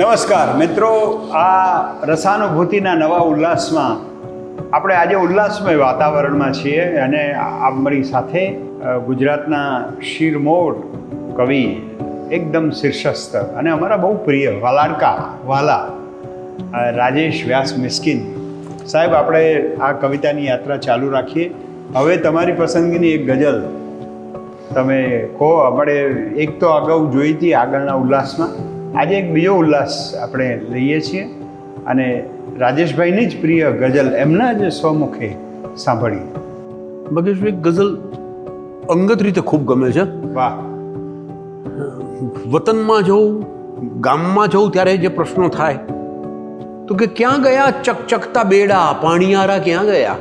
નમસ્કાર, મિત્રો. આ રસાનુભૂતિના નવા ઉલ્લાસમાં આપણે આજે ઉલ્લાસમય વાતાવરણમાં છીએ અને મારી સાથે ગુજરાતના શિરમોર કવિ એકદમ શીર્ષસ્થ અને અમારા બહુ પ્રિય વાલાડકા, વાલા રાજેશ વ્યાસ મિસ્કિન. સાહેબ, આપણે આ કવિતાની યાત્રા ચાલુ રાખીએ. હવે તમારી પસંદગીની એક ગઝલ તમે કહો. આપણે એક તો અગાઉ જોઈ હતી આગળના ઉલ્લાસમાં. આજે એક બીજો ઉલ્લાસ આપણે લઈએ છીએ અને રાજેશભાઈની જ પ્રિય ગઝલ એમના જ સ્વમુખે સાંભળીએ. મગેશભાઈ ગઝલ અંગત રીતે ખૂબ ગમે છે. વાહ. વતનમાં જવું ગામમાં જવું ત્યારે જે પ્રશ્નો થાય તો કે ક્યાં ગયા ચકચકતા બેડા પાણીયારા ક્યાં ગયા?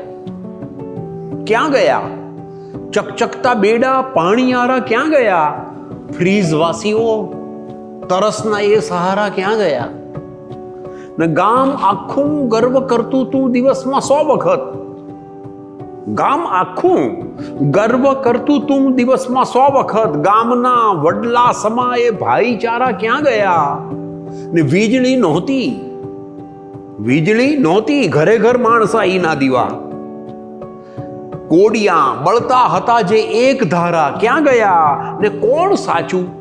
ક્યાં ગયા? ચકચકતા બેડા પાણીયારા ક્યાં ગયા? ફ્રીઝ વાસીઓ તરસના એ સહારા ક્યાં ગયા? ને ગામ આખું ગર્વ કરતું તું દિવસમાં સો વખત. ગામ આખું ગર્વ કરતું તું દિવસમાં સો વખત. ગામના વડલા સમાએ ભાઈચારા ક્યાં ગયા? ને વીજળી નહોતી. વીજળી નહોતી. ઘરે ઘર માણસાઈના દીવા. કોડિયા બળતા હતા જે એક ધારા. ક્યાં ગયા? ને કોણ સાચું?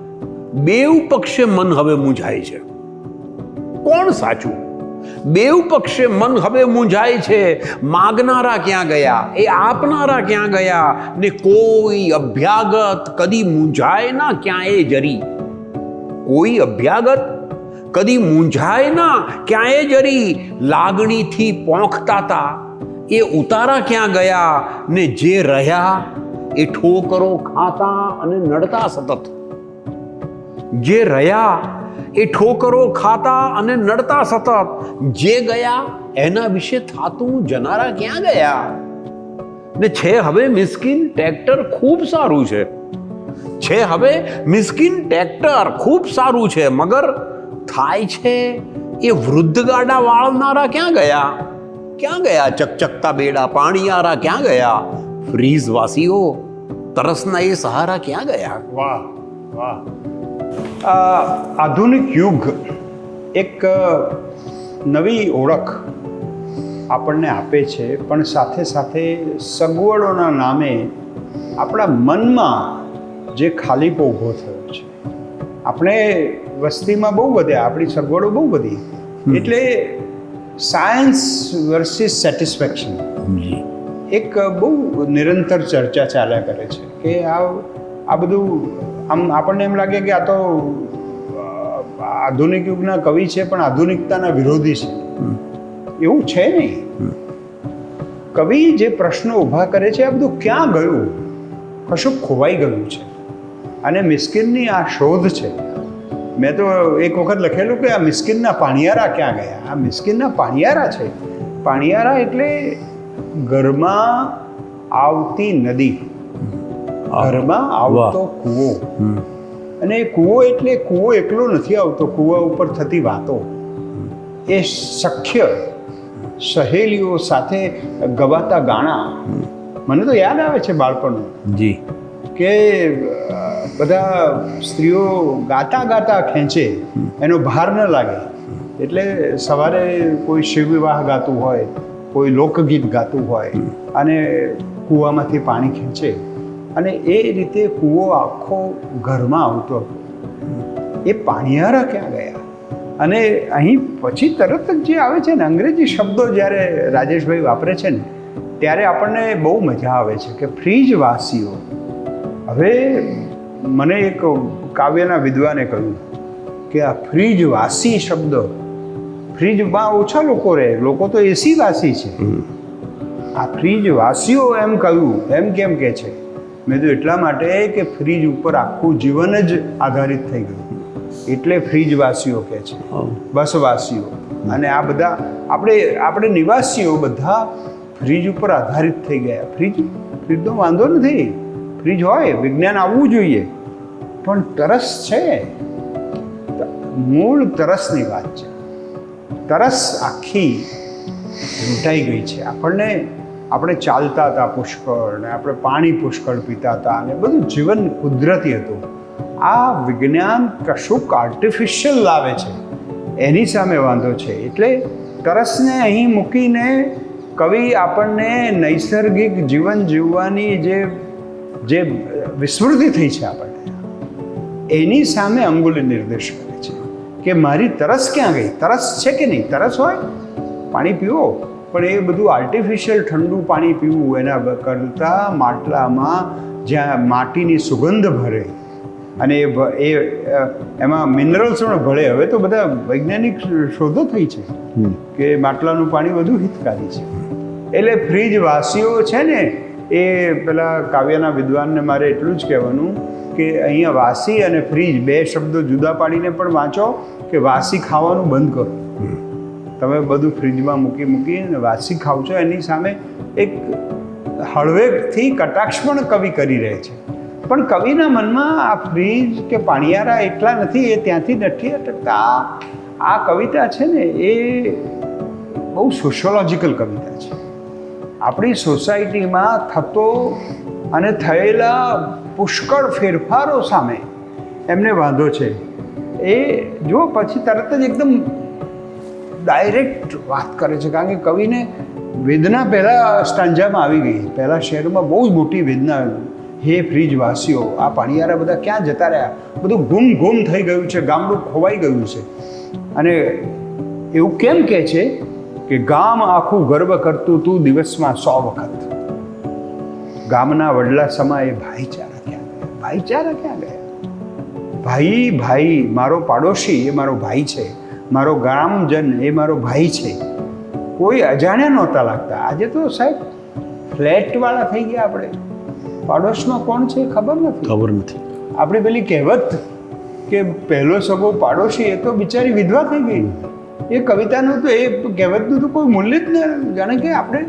બેવ પક્ષે મન હવે મૂંઝાય છે. કોણ સાચું? બેવ પક્ષે મન હવે મૂંઝાય છે. માગનારા ક્યાં ગયા? એ આપનારા ક્યાં ગયા? ને કોઈ અભ્યાગત કદી મૂંઝાય ના ક્યાંય જરી? કોઈ અભ્યાગત કદી મૂંઝાય ના ક્યાંય જરી? લાગણીથી પોંખતા તા. એ ઉતારા ક્યાં ગયા? ને જે રહ્યા, એ ઠોકરો ખાતા અને નડતા સતત. જે રહ્યા એ ઠોકરો ખાતા અને નડતા સતત. જે ગયા એના વિશે થાતું જનારા ક્યાં ગયા? ને છે હવે મિસ્કિન ટ્રેક્ટર ખૂબ સારું છે. છે હવે મિસ્કિન ટ્રેક્ટર ખૂબ સારું છે, મગર થાય છે એ વૃદ્ધ ગાડા વાળનારા ક્યાં ગયા? ક્યાં ગયા? ચકચકતા બેડા પાણીયારા ક્યાં ગયા? ફ્રીઝ વાસીઓ તરસના એ સહારા ક્યાં ગયા? વાહ વાહ. આધુનિક યુગ એક નવી ઓળખ આપણને આપે છે પણ સાથે સાથે સગવડોના નામે આપણા મનમાં જે ખાલીપો ઊભો થયો છે. આપણે વસ્તીમાં બહુ વધ્યા આપણી સગવડો બહુ વધી. એટલે સાયન્સ વર્સિસ સેટિસ્ફેક્શન એક બહુ નિરંતર ચર્ચા ચાલ્યા કરે છે કે આ આ બધું આમ આપણને એમ લાગે કે આ તો આધુનિક યુગના કવિ છે, પણ આધુનિકતાના વિરોધી છે. એવું છે નહીં. કવિ જે પ્રશ્નો ઊભા કરે છે, આ બધું ક્યાં ગયું? કશું ખોવાઈ ગયું છે. અને મિસ્કિનની આ શોધ છે. મેં તો એક વખત લખેલું કે આ મિસ્કિનના પાણિયારા ક્યાં ગયા? આ મિસ્કિનના પાણિયારા છે. પાણિયારા એટલે ઘરમાં આવતી નદી. ઘરમાં આવતો કૂવો. અને એ કૂવો એટલે કૂવો એકલો નથી આવતો કૂવા ઉપર થતી વાતો. એ સખ્ય સહેલીઓ સાથે ગવાતા ગાણા. મને તો યાદ આવે છે બાળપણનું જી. કે બધા સ્ત્રીઓ ગાતા ગાતા ખેંચે એનો ભાર ન લાગે. એટલે સવારે કોઈ શિવ વિવાહ ગાતું હોય કોઈ લોકગીત ગાતું હોય અને કૂવામાંથી પાણી ખેંચે. અને એ રીતે કૂવો આખો ઘરમાં આવતો હતો. એ પાણીયારા ક્યાં ગયા? અને અહીં પછી તરત જ જે આવે છે ને અંગ્રેજી શબ્દો જ્યારે રાજેશભાઈ વાપરે છે ને ત્યારે આપણને બહુ મજા આવે છે કે ફ્રીજવાસીઓ. હવે મને એક કાવ્યના વિદ્વાને કહ્યું કે આ ફ્રીજવાસી શબ્દ ફ્રીજમાં ઓછા લોકો રહે લોકો તો એસી વાસી છે આ ફ્રીજવાસીઓ એમ કહ્યું એમ કેમ કે છે? મેં તો એટલા માટે કે ફ્રીજ ઉપર આખું જીવન જ આધારિત થઈ ગયું. એટલે ફ્રીજ વાસીઓ કે છે બસવાસીઓ. અને આ બધા આપણે આપણે નિવાસીઓ બધા ફ્રીજ ઉપર આધારિત થઈ ગયા. ફ્રીજ ફ્રીજનો વાંધો નથી. ફ્રીજ હોય વિજ્ઞાન આવવું જોઈએ. પણ તરસ છે. મૂળ તરસની વાત છે. તરસ આખી લૂંટાઈ ગઈ છે. આપણને આપણે ચાલતા હતા પુષ્કળ ને આપણે પાણી પુષ્કળ પીતા હતા અને બધું જીવન કુદરતી હતું. આ વિજ્ઞાન કશુંક આર્ટિફિશિયલ લાવે છે. એની સામે વાંધો છે. એટલે તરસને અહીં મૂકીને કવિ આપણને નૈસર્ગિક જીવન જીવવાની જે જે વિસ્મૃતિ થઈ છે આપણને, એની સામે અંગુલી નિર્દેશ કરે છે કે મારી તરસ ક્યાં ગઈ? તરસ છે કે નહીં? તરસ હોય? પાણી પીવો? પણ એ બધું આર્ટિફિશિયલ ઠંડુ પાણી પીવું એના કરતાં માટલામાં જ્યાં માટીની સુગંધ ભરે અને એ એમાં મિનરલ્સ પણ ભળે. હવે તો બધા વૈજ્ઞાનિક શોધો થઈ છે કે માટલાનું પાણી વધુ હિતકારી છે. એટલે ફ્રીજ વાસીઓ છે ને એ પેલા કાવ્યના વિદ્વાનને મારે એટલું જ કહેવાનું કે અહીંયા વાસી અને ફ્રીજ બે શબ્દો જુદા પાડીને પણ વાંચો કે વાસી ખાવાનું બંધ કરો. તમે બધું ફ્રીજમાં મૂકી મૂકીને વાસી ખાવ છો, એની સામે એક હળવેકથી કટાક્ષ પણ કવિ કરી રહે છે. પણ કવિના મનમાં આ ફ્રીજ કે પાણીયારા એટલા નથી, એ ત્યાંથી નથી અટકતા. આ કવિતા છે ને, એ બહુ સોશિયોલોજિકલ કવિતા છે. આપણી સોસાયટીમાં થતો અને થયેલા પુષ્કળ ફેરફારો સામે એમને વાંધો છે. એ જો પછી તરત જ એકદમ ડાયરેક્ટ વાત કરે છે. કારણ કે કવિને વેદના પહેલાં સ્ટાંજામાં આવી ગઈ. પહેલાં શહેરમાં બહુ જ મોટી વેદના હે ફ્રીજવાસીઓ, આ પાણીયારા બધા ક્યાં જતા રહ્યા? બધું ગુમ ગુમ થઈ ગયું છે. ગામડું ખોવાઈ ગયું છે. અને એવું કેમ કહે છે કે ગામ આખું ગર્વ કરતું તું દિવસમાં સો વખત. ગામના વડલા સમાએ ભાઈચારા ક્યાં ગયા? ભાઈચારા ક્યાં ગયા? ભાઈ ભાઈ, મારો પાડોશી એ મારો ભાઈ છે. મારો ગ્રામજન એ મારો ભાઈ છે. કોઈ અજાણ્યા નહોતા લાગતા. આજે તો સાહેબ ફ્લેટવાળા થઈ ગયા આપણે. પાડોશમાં કોણ છે ખબર નથી? ખબર નથી. આપણી પેલી કહેવત કે પહેલો સગો પાડોશી એ તો બિચારી વિધવા થઈ ગઈ. એ કવિતાનું તો એ કહેવતનું તો કોઈ મૂલ્ય જ ન જાણે કે આપણે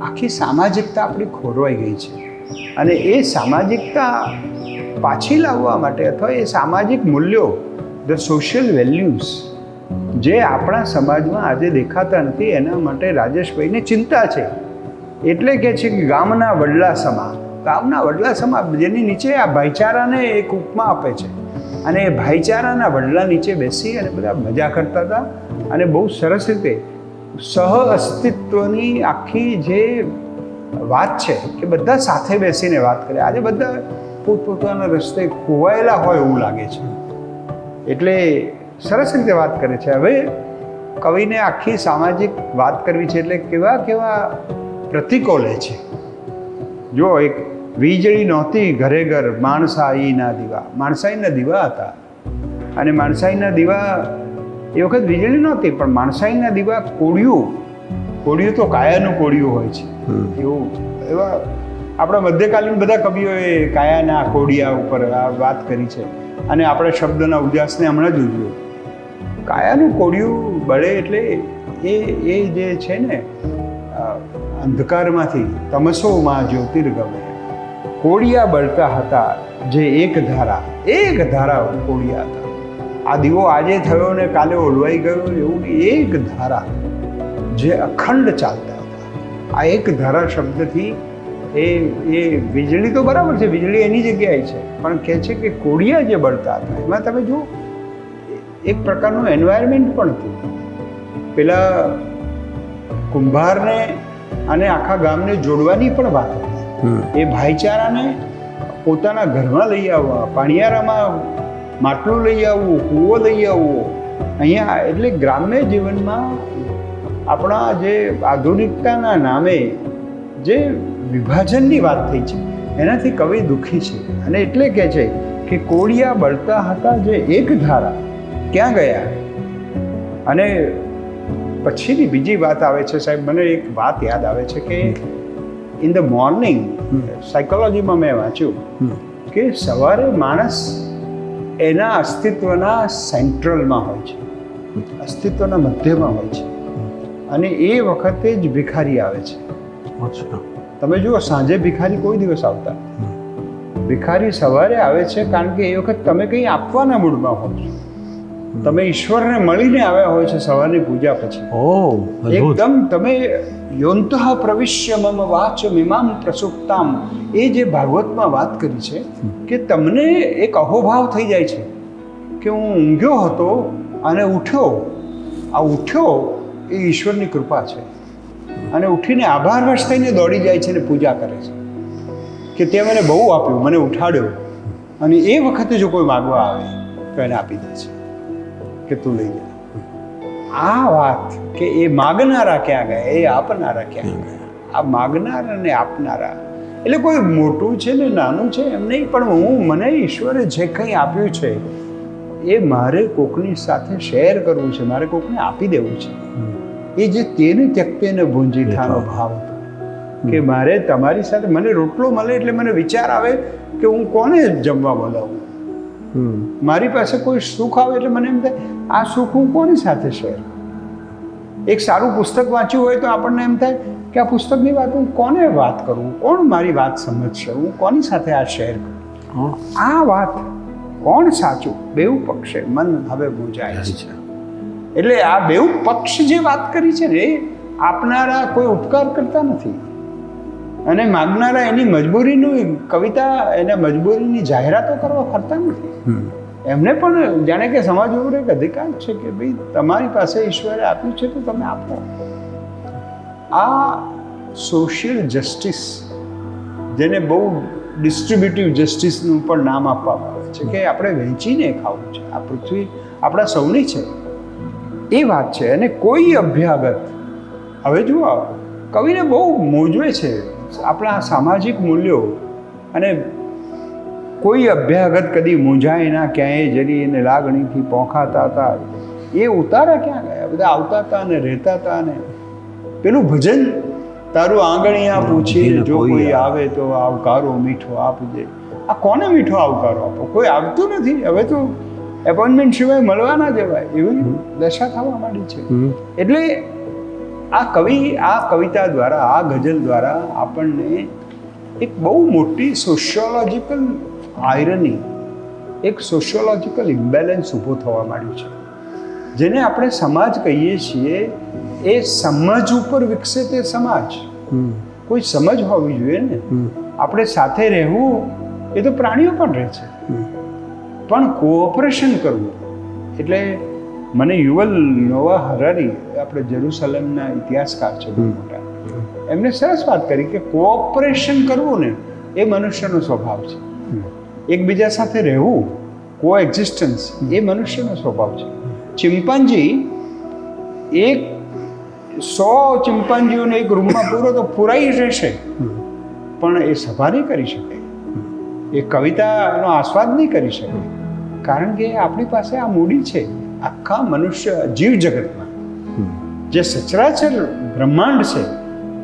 આખી સામાજિકતા આપણી ખોરવાઈ ગઈ છે. અને એ સામાજિકતા પાછી લાવવા માટે અથવા એ સામાજિક મૂલ્યો ધ સોશિયલ વેલ્યુઝ જે આપણા સમાજમાં આજે દેખાતા નથી, એના માટે રાજેશભાઈને ચિંતા છે. એટલે કે છે કે ગામના વડલા સમા, ગામના વડલા સમા જેની નીચે આ ભાઈચારાને એક ઉપમા આપે છે. અને એ ભાઈચારાના વડલા નીચે બેસી અને બધા મજા કરતા હતા. અને બહુ સરસ રીતે સહ અસ્તિત્વની આખી જે વાત છે કે બધા સાથે બેસીને વાત કરે. આજે બધા પોતપોતાના રસ્તે ખોવાયેલા હોય એવું લાગે છે. એટલે સરસ રીતે વાત કરે છે. હવે કવિને આખી સામાજિક વાત કરવી છે એટલે કેવા કેવા પ્રતીકો લે છે. જો એક વીજળી નહોતી ઘરે ઘર માણસાઈના દીવા. માણસાઈના દીવા હતા. અને માણસાઈના દીવા એ વખત વીજળી નહોતી પણ માણસાઈના દીવા કોળિયું. કોળિયું તો કાયાનું કોળિયું હોય છે. એવું. એવા આપણા મધ્યકાલીન બધા કવિઓએ કાયાના કોડિયા ઉપર આ વાત કરી છે. અને આપણે શબ્દના ઉદ્યાસને હમણાં જ ઉજવ્યો. કાયાનું કોડિયું બળે એટલે એ એ જે છે ને અંધકારમાંથી તમસોમાં જ્યોતિર્ગમે. કોડિયા બળતા હતા જે એક ધારા એક ધારા કોડિયા હતા. આ દીવો આજે થયો ને કાલે ઓલવાઈ ગયો એવું એક ધારા જે અખંડ ચાલતા હતા. આ એક ધારા શબ્દથી એ એ વીજળી તો બરાબર છે, વીજળી એની જગ્યાએ છે, પણ કહે છે કે કોડિયા જે બળતા હતા, એમાં તમે જુઓ એક પ્રકારનું એન્વાયરમેન્ટ પણ હતું. પેલા કુંભારને અને આખા ગામને જોડવાની પણ વાત હતી. એ ભાઈચારાને પોતાના ઘરમાં લઈ આવવા પાણીયારામાં માટલું લઈ આવવું કૂવો લઈ આવવો. અહીંયા એટલે ગ્રામ્ય જીવનમાં આપણા જે આધુનિકતાના નામે જે વિભાજનની વાત થઈ છે એનાથી કવિ દુઃખી છે. અને એટલે કહે છે કે કોળિયા બળતા હતા જે એક ધારા. ક્યાં ગયા? અને પછીની બીજી વાત આવે છે સાહેબ મને એક વાત યાદ આવે છે કે ઇન ધ મોર્નિંગ સાયકોલોજીમાં મેં વાંચ્યું કે સવારે માણસ એના અસ્તિત્વના સેન્ટ્રલમાં હોય છે. અસ્તિત્વના મધ્યમાં હોય છે. અને એ વખતે જ ભિખારી આવે છે. તમે જુઓ સાંજે ભિખારી કોઈ દિવસ આવતા. ભિખારી સવારે આવે છે કારણ કે એ વખત તમે કંઈ આપવાના મૂડમાં હો છો. તમે ઈશ્વરને મળીને આવ્યા હોય છે સવારની પૂજા પછી. ઓહ એકદમ તમે યોંતઃ પ્રવિશ્ય મમ વાચ મિમામ પ્રસુપ્તામ. એ જે ભાગવતમાં વાત કરી છે કે તમને એક અહોભાવ થઈ જાય છે કે હું ઊંઘ્યો હતો અને ઉઠ્યો. આ ઉઠ્યો એ ઈશ્વરની કૃપા છે. અને ઉઠીને આભારવશ થઈને દોડી જાય છે અને પૂજા કરે છે. કે તે મને બહુ આપ્યું મને ઉઠાડ્યો. અને એ વખતે જો કોઈ માગવા આવે તો એને આપી દે છે. કે તું લઈ જા. આ વાત કે એ માગનારા ક્યાં ગયા? એ આપનારા ક્યાં ગયા? આ માગનાર અને આપનારા. એટલે કોઈ મોટું છે ને નાનું છે એમ નહીં પણ હું મને ઈશ્વરે જે કંઈ આપ્યું છે એ મારે કોકની સાથે શેર કરવું છે મારે કોકને આપી દેવું છે. એ જે તેને ત્યક્તેને ભૂંજી થાનો ભાવ હતો. કે મારે તમારી સાથે મને રોટલો મળે એટલે મને વિચાર આવે કે હું કોને જમવા બોલાવું? મારી પાસે કોઈ સુખ આવે એટલે મને એમ થાય આ સુખ હું કોની સાથે શેર એક સારું પુસ્તક વાંચ્યું હોય તો આપણને એમ થાય કે આ પુસ્તકની વાત હું કોને વાત કરું? કોણ મારી વાત સમજશે? હું કોની સાથે આ શેર કરું? આ વાત કોણ સાચું? બેઉ પક્ષે મન હવે બુજાય છે. એટલે આ બેઉ પક્ષ જે વાત કરી છે ને એ આપનારા કોઈ ઉપકાર કરતા નથી. અને માગનારા એની મજબૂરીનું કવિતા એને મજબૂરીની જાહેરાતો કરવા ફરતા નથી. એમને પણ જાણે કે સમાજ ઉપર એક અધિકાર છે કે ભાઈ તમારી પાસે ઈશ્વરે આપ્યું છે તો તમે આપો. આ સોશિયલ જસ્ટિસ જેને બહુ ડિસ્ટ્રીબ્યુટિવ જસ્ટિસનું પણ નામ આપવામાં આવે છે કે આપણે વહેંચીને ખાવું છે. આ પૃથ્વી આપણા સૌની છે. એ વાત છે. અને કોઈ અભ્યાગત હવે જુઓ કવિને બહુ મોજવે છે આપણા સામાજિક મૂલ્યો અને કોઈ અભ્યાગત કદી મૂંઝાય ના ક્યાંય જરી એને લાગણીથી પોંખાતા હતા એ ઉતારા ક્યાં ગયા? બધા આવતા હતા ને રહેતા હતા ને. પેલું ભજન તારું આંગણિયા પૂછીને જો કોઈ આવે. તો આવકારો મીઠો આપજે આ કોને મીઠો આવકારો આપો? કોઈ આવતું નથી. હવે તો એપોઇન્ટમેન્ટ સિવાય મળવા ના જવાય એવી દશા થવા માંડી છે. એટલે આ કવિ આ કવિતા દ્વારા આ ગઝલ દ્વારા આપણને એક બહુ મોટી સોશિયોલોજિકલ આયરની એક સોશિયોલોજિકલ ઇમ્બેલેન્સ ઊભો થવા માંડ્યું છે. જેને આપણે સમાજ કહીએ છીએ એ સમજ ઉપર વિકસે તે સમાજ. કોઈ સમજ હોવી જોઈએ ને. આપણે સાથે રહેવું એ તો પ્રાણીઓ પણ રહે છે. પણ કોઓપરેશન કરવું એટલે મને યુવલ નોવા હરારી આપણે જેરુસલેમના ઇતિહાસકાર છે, બહુ મોટા. એમને સરસ વાત કરી કે કોઓપરેશન કરવું ને એ મનુષ્યનો સ્વભાવ છે. એકબીજા સાથે રહેવું કો એક્ઝિસ્ટન્સ એ મનુષ્યનો સ્વભાવ છે. ચિંપાંજી એક સો ચિમ્પાન્જીઓને એક રૂમમાં પૂરો તો પૂરાઈ રહેશે. પણ એ સભા નહીં કરી શકે. એ કવિતાનો આસ્વાદ નહીં કરી શકે. કારણ કે આપણી પાસે આ મૂડી છે. આખા મનુષ્ય જીવ જગતમાં. જે સચરાચર બ્રહ્માંડ છે,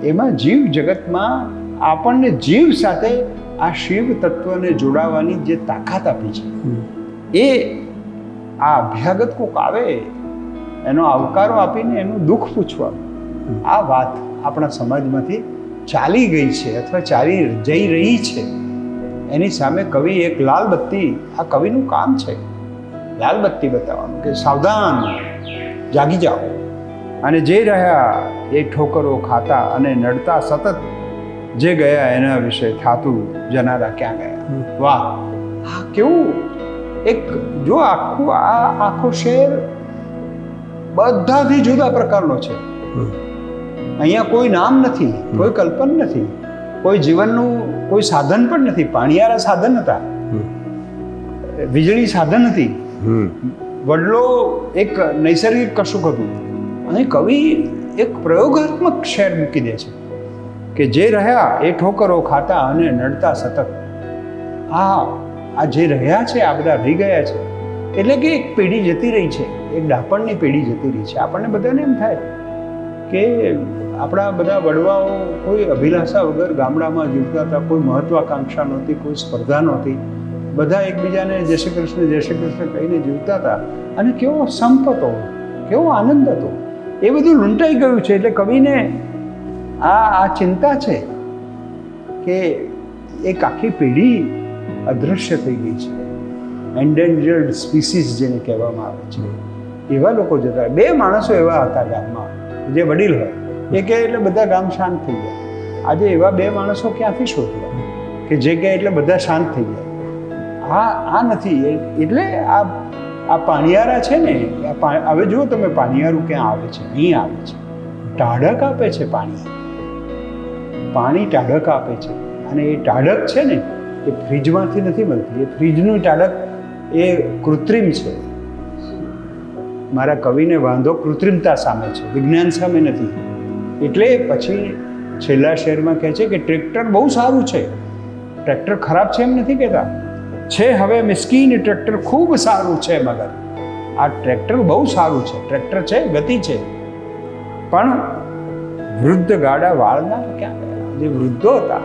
એમાં જીવ જગતમાં આપણને જીવ સાથે આ શિવ તત્વને જોડાવાની જે તાકાત આપી છે, એ આ અભ્યાગત કોક આવે, એનો આવકારો આપીને એનું દુઃખ પૂછવા. આ વાત આપણા સમાજમાંથી ચાલી ગઈ છે અથવા ચાલી જઈ રહી છે. એની સામે કવિ એક લાલ બત્તી આ કવિનું કામ છે. લાલ બત્તી બતાવવાનું કે સાવધાન જાગી જાઓ. અને જે રહ્યા એ ઠોકરો ખાતા અને નડતા સતત જે ગયા એના વિશે થાતું જનારા ક્યાં ગયા? વાહ. આ કેવું? એક જો આખું આ આખો શેર બધાથી જુદા પ્રકારનો છે. અહીંયા કોઈ નામ નથી કોઈ કલ્પન નથી કોઈ જીવનનું કોઈ સાધન પણ નથી. પાણીયારા સાધન હતા. વીજળી સાધન હતી. વડલો એક નૈસર્ગિક કશુંક હતું. અને કવિ એક પ્રયોગાત્મક શેર મૂકી દે છે કે જે રહ્યા એ ઠોકરો ખાતા અને નડતા સતત. આ આ જે રહ્યા છે, આ બધા રહી ગયા છે. એટલે કે એક પેઢી જતી રહી છે, એક ડાપણની પેઢી જતી રહી છે. આપણને બધાને એમ થાય કે આપણા બધા વડવાઓ કોઈ અભિલાષા વગર ગામડામાં જીવતા હતા, કોઈ મહત્વાકાંક્ષા નહોતી, કોઈ સ્પર્ધા નહોતી. બધા એકબીજાને જય શ્રી કૃષ્ણ, જય શ્રી કૃષ્ણ કહીને જીવતા હતા. અને કેવો સંપ હતો, કેવો આનંદ હતો. એ બધું લૂંટાઈ ગયું છે એટલે કવિને આ આ ચિંતા છે કે એક આખી પેઢી અદૃશ્ય થઈ ગઈ છે. એન્ડેન્જર્ડ સ્પીસીસ જેને કહેવામાં આવે છે. એવા લોકો જતા બે માણસો એવા હતા ગામમાં, જે વડીલ હોય. એ કહે એટલે બધા ગામ શાંત થઈ ગયા. આજે એવા બે માણસો ક્યાંથી શોધવા? કે જે કહે એટલે બધા શાંત થઈ ગયા. આ આ નથી એટલે આ આ પાણિયારા છે ને હવે જુઓ તમે પાણિયારું ક્યાં આવે છે, અહીં આવે છે. ટાઢક આપે છે પાણી. પાણી ટાઢક આપે છે. અને એ ટાઢક છે ને, એ ફ્રીજમાંથી નથી મળતી. એ ફ્રીજનું ટાઢક એ કૃત્રિમ છે. મારા કવિને વાંધો કૃત્રિમતા સામે છે, વિજ્ઞાન સામે નથી. એટલે પછી છેલ્લા શેરમાં કહે છે કે ટ્રેક્ટર બહુ સારું છે. ટ્રેક્ટર ખરાબ છે એમ નથી કહેતા? છે હવે મિસ્કીન ટ્રેક્ટર ખૂબ સારું છે મગર. આ ટ્રેક્ટર બહુ સારું છે. ટ્રેક્ટર છે ગતિ છે. પણ વૃદ્ધ ગાડા વાળના ક્યાં ગયા? જે વૃદ્ધો હતા.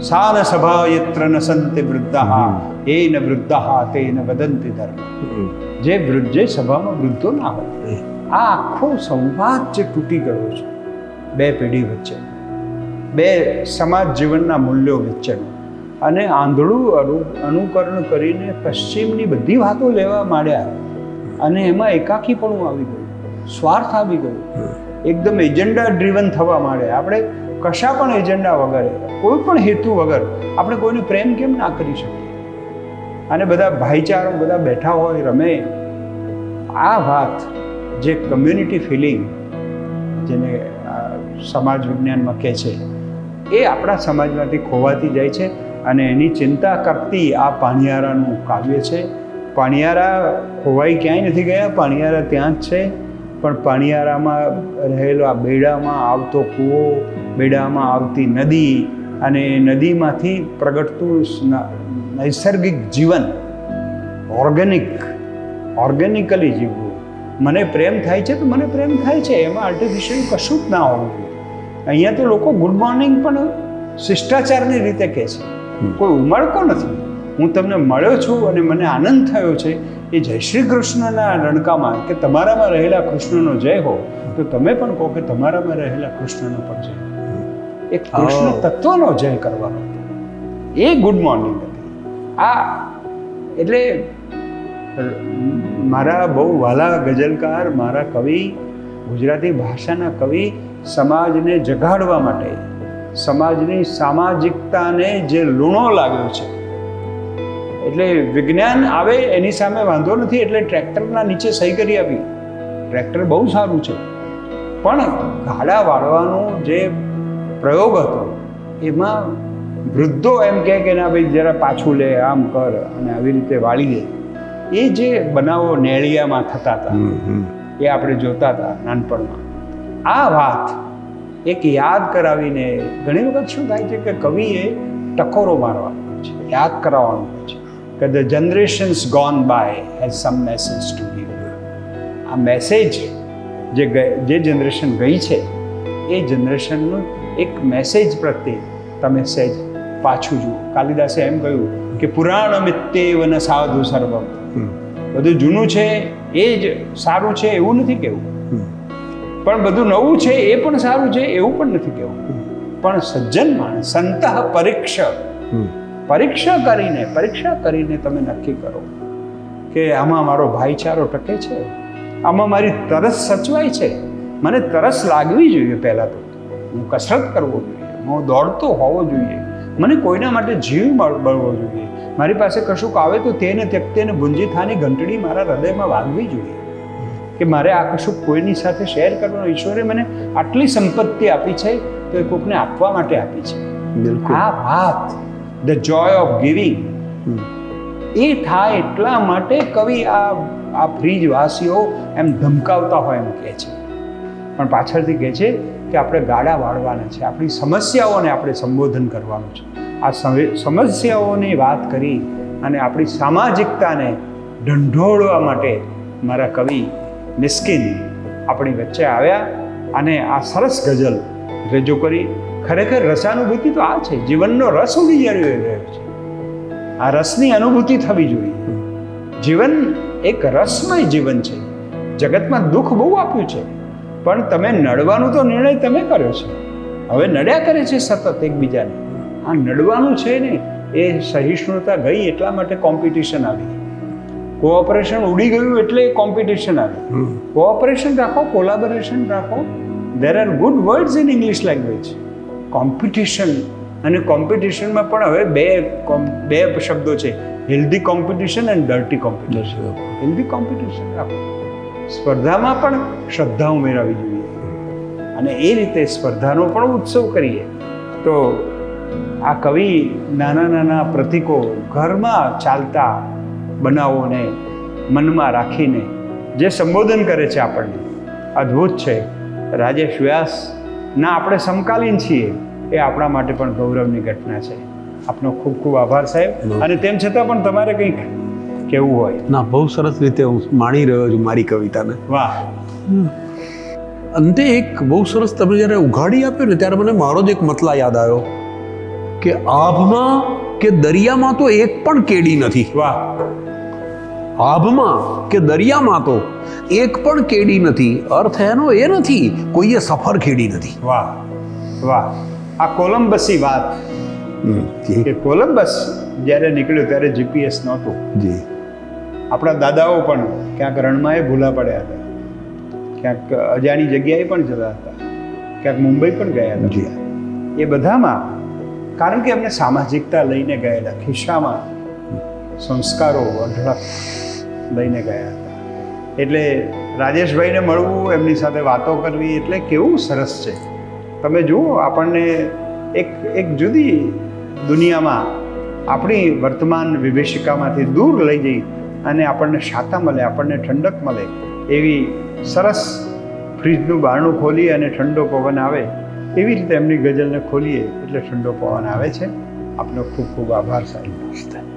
સાન સભા યત્ર ન સંતે વૃદ્ધા એ ન વૃદ્ધા તે ન વદંતી ધર્મ. જે વૃદ્ધ સભામાં વૃદ્ધો ના હોય. આ આખો સંવાદ જે તૂટી ગયો છે બે પેઢી વચ્ચે. બે સમાજ જીવનના મૂલ્યો વચ્ચેનો. અને આંધળું અનુ- અનુકરણ કરીને પશ્ચિમની બધી વાતો લેવા માંડ્યા અને એમાં એકાકીપણું આવી ગયું, સ્વાર્થ આવી ગયો. એકદમ એજન્ડા ડ્રીવન થવા માંડે આપણે કશા પણ એજન્ડા વગર, કોઈ પણ હેતુ વગર આપણે કોઈને પ્રેમ કેમ ના કરી શકીએ? અને બધા ભાઈચારો, બધા બેઠા હોય, રમે. આ વાત, જે કમ્યુનિટી ફિલિંગ જેને સમાજ વિજ્ઞાનમાં કહે છે, એ આપણા સમાજમાંથી ખોવાતી જાય છે. અને એની ચિંતા કરતી આ પાણિયારાનું કાવ્ય છે. પાણિયારા ખોવાઈ ક્યાંય નથી ગયા, પાણિયારા ત્યાં જ છે. પણ પાણિયારામાં રહેલો આ બેડામાં આવતો કૂવો, બેડામાં આવતી નદી અને નદીમાંથી પ્રગટતું નૈસર્ગિક જીવન, ઓર્ગેનિક, ઓર્ગેનિકલી જીવવું. મને પ્રેમ થાય છે તો મને પ્રેમ થાય છે, એમાં આર્ટિફિશિયલ કશું જ ના હોવું અહીંયા તો લોકો ગુડ મોર્નિંગ પણ શિષ્ટાચારની રીતે કહે છે. કોઈ ઉમળકો નથી હું તમને મળ્યો છું અને મને આનંદ થયો છે એ જય શ્રી કૃષ્ણના રણકામાં કે તમારામાં રહેલા કૃષ્ણનો જય હો તો તમે પણ કહો કે તમારામાં રહેલા કૃષ્ણનો પણ જય એ કૃષ્ણ. તત્વનો જય કરવાનો. એ ગુડ મોર્નિંગ હતી આ એટલે મારા બહુ વાલા ગઝલકાર મારા કવિ ગુજરાતી ભાષાના કવિ સમાજને જગાડવા માટે સમાજની સામાજિકતાને જે લૂણો લાગ્યો છે. એટલે વિજ્ઞાન આવે એની સામે વાંધો નથી એટલે ટ્રેક્ટરના નીચે સહી કરી આપી. ટ્રેક્ટર બહુ સારું છે. પણ ગાડા વાળવાનો જે પ્રયોગ હતો એમાં વૃદ્ધો એમ કહે કે ના ભાઈ જરા પાછું લે આમ કર અને આવી રીતે વાળી દે. એ જે બનાવો નેળિયામાં થતા હતા એ આપણે જોતા હતા નાનપણમાં. આ વાત એક યાદ કરાવીને ઘણી વખત શું થાય છે કે કવિએ ટકોરો મારવાનો છે યાદ કરાવવાનું છે કે the generations gone by has some message to give આ મેસેજ જે જે જનરેશન ગઈ છે એ જનરેશનનું એક મેસેજ પ્રત્યે તમે સહેજ પાછું જુઓ. કાલિદાસે એમ કહ્યું કે પુરાણ મિત્તેવન સાધુ સર્વમ. બધું જૂનું છે એ જ સારું છે એવું નથી કેવું પણ બધું નવું છે એ પણ સારું છે એવું પણ નથી કેવું. પણ સજ્જન માણસ સંત પરીક્ષ. પરીક્ષા કરીને પરીક્ષા કરીને તમે નક્કી કરો કે આમાં મારો ભાઈચારો ટકે છે. આમાં મારી તરસ સચવાય છે. મને તરસ લાગવી જોઈએ પહેલાં તો. હું કસરત કરવો જોઈએ. હું દોડતો હોવો જોઈએ. મને કોઈના માટે જીવ બળવો જોઈએ. મારી પાસે કશુંક આવે તો તેને ત્યક્તેને ભૂંજી થાની ઘંટડી મારા હૃદયમાં વાગવી જોઈએ. કે મારે આ કશું કોઈની સાથે શેર કરવાનું ઈશ્વરે મને આટલી સંપત્તિ આપી છે તો એ કોકને આપવા માટે આપી છે. બિલકુલ. આ વાત ધ જોય ઓફ ગિવિંગ એ થાય એટલા માટે કવિ આ આ ફ્રીજ વાસીઓ એમ ધમકાવતા હોય એમ કહે છે. પણ પાછળથી કહે છે કે આપણે ગાડા વાળવાના છે. આપણી સમસ્યાઓને આપણે સંબોધન કરવાનું છે. આ સમસ્યાઓની વાત કરી અને આપણી સામાજિકતાને ઢંઢોળવા માટે મારા કવિ મિસ્કિન આપણી વચ્ચે આવ્યા અને આ સરસ ગઝલ રજૂ કરી. ખરેખર રસાનુભૂતિ તો આ છે, જીવનનો રસ ઉડી રહ્યો છે. આ રસની અનુભૂતિ થવી જોઈએ. જીવન એક રસમય જીવન છે. જગતમાં દુઃખ બહુ આપ્યું છે, પણ તમે નડવાનું તો નિર્ણય તમે કર્યો છે. હવે નડ્યા કરે છે સતત એકબીજાને. આ નડવાનું છે ને, એ સહિષ્ણુતા ગઈ એટલા માટે કોમ્પિટિશન આવી. કોઓપરેશન ઉડી ગયું એટલે કોમ્પિટિશન આવે કોઓપરેશન રાખો કોલાબોરેશન રાખો. There are good words in English language competition અને કોમ્પિટિશનમાં પણ હવે બે બે શબ્દો છે. Healthy competition and dirty competition healthy competition રાખો. સ્પર્ધામાં પણ શ્રદ્ધા ઉમેરાવી જોઈએ. અને એ રીતે સ્પર્ધાનો પણ ઉત્સવ કરીએ. તો આ કવિ નાના નાના પ્રતીકો ઘરમાં ચાલતા બનાવોને મનમાં રાખીને જે સંબોધન કરે છે આપણને અદ્ભુત છે. રાજેશ વ્યાસના આપણે સમકાલીન છીએ એ આપણા માટે પણ ગૌરવની ઘટના છે. આપનો ખૂબ ખૂબ આભાર સાહેબ. અને તેમ છતાં પણ તમારે કંઈક કહેવું હોય? ના બહુ સરસ રીતે હું માણી રહ્યો છું મારી કવિતાને. વાહ. અંતે એક બહુ સરસ તમે જ્યારે ઉઘાડી આપ્યો ને ત્યારે મને મારો જ એક મતલા યાદ આવ્યો કે આભમાં કે દરિયામાં તો એક પણ કેડી નથી. વાહ. આભમાં કે દરિયામાં તો એક પણ કેડી નથી અર્થ એનો એ નથી કોઈએ સફર ખેડી નથી. વાહ વાહ આ કોલંબસી વાત. કે કોલંબસ જ્યારે નીકળ્યો ત્યારે જીપીએસ નહોતું. જી. આપણા દાદાઓ પણ ક્યાંક રણમાં એ ભૂલા પડ્યા હતા. ક્યાંક અજાણી જગ્યાએ પણ જતા હતા. ક્યાંક મુંબઈ પણ ગયા હતા. એ બધામાં કારણ કે એમને સામાજિકતા લઈને ગયેલા ખિસ્સામાં સંસ્કારો અઢળક લઈને ગયા હતા. એટલે રાજેશભાઈને મળવું, એમની સાથે વાતો કરવી એટલે કેવું સરસ છે. તમે જુઓ, આપણને એક એક જુદી દુનિયામાં આપણી વર્તમાન વિભીષિકામાંથી દૂર લઈ જઈ અને આપણને શાતા મળે, આપણને ઠંડક મળે એવી સરસ ફ્રીજનું બારણું ખોલી અને ઠંડો પવન આવે એવી રીતે એમની ગઝલને ખોલીએ એટલે ઠંડો પવન આવે છે. આપનો ખૂબ ખૂબ આભાર સાહેબ.